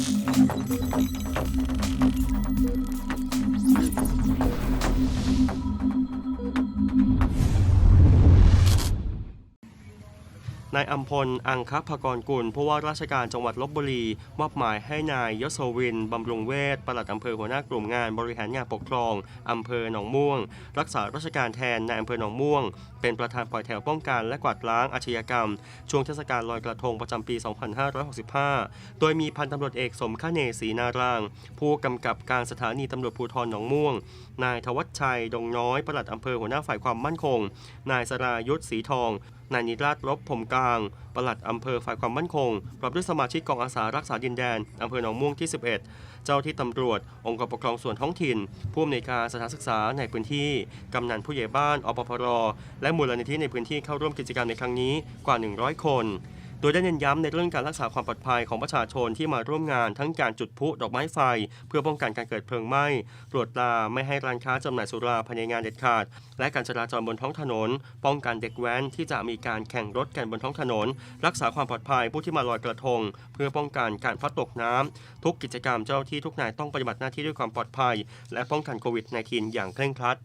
すいません。 นายอัมพล อังคภกรกุลผู้ว่าราชการจังหวัดลบบุรี มอบหมายให้นายยศวิน บำรุงเวทปลัดอำเภอหัวหน้ากลุ่มงานบริหารงานปกครอง อำเภอหนองม่วง รักษาราชการแทนนายอำเภอหนองม่วง เป็นประธานปล่อยแถวป้องกันและกวาดล้างอาชญากรรม ช่วงเทศกาลลอยกระทงประจำปี 2565 โดยมีพันตำรวจเอกสมฆเนศรีนาราง ผู้กำกับการสถานีตำรวจภูธรหนองม่วง นายธวัชชัย ดงน้อยปลัดอำเภอหัวหน้าฝ่ายความมั่นคง นายสรายุทธศรีทอง นายนิราศรบผมกลาง ปลัดอำเภอฝ่ายความมั่นคงพร้อมด้วยสมาชิกกองอาสารักษาดินแดนอำเภอหนองม่วงที่ 11 เจ้าที่ตำรวจ องค์กรปกครองส่วนท้องถิ่น ผู้อำนวยการสถานศึกษาในพื้นที่ กำนันผู้ใหญ่บ้านอปพรและมูลนิธิในพื้นที่เข้าร่วมกิจกรรมในครั้งนี้กว่า 100 คน ดยได้เน้นย้ำในเรื่องการรักษาความปลอดภัยของประชาชนที่มาร่วมงานทั้งการจุดพลุดอกไม้ไฟ เพื่อป้องกันการเกิดเพลิงไหม้ตรวจตราไม่ให้ร้านค้าจำหน่ายสุราภายในงานเด็ดขาด และการจราจรบนท้องถนน ป้องกันเด็กแว้นที่จะมีการแข่งรถกันบนท้องถนน รักษาความปลอดภัยผู้ที่มาลอยกระทง เพื่อป้องกันการพลัดตกน้ำทุกกิจกรรมเจ้าที่ทุกนายต้องปฏิบัติหน้าที่ด้วยความปลอดภัย และป้องกันโควิด -19 อย่างเคร่งครัด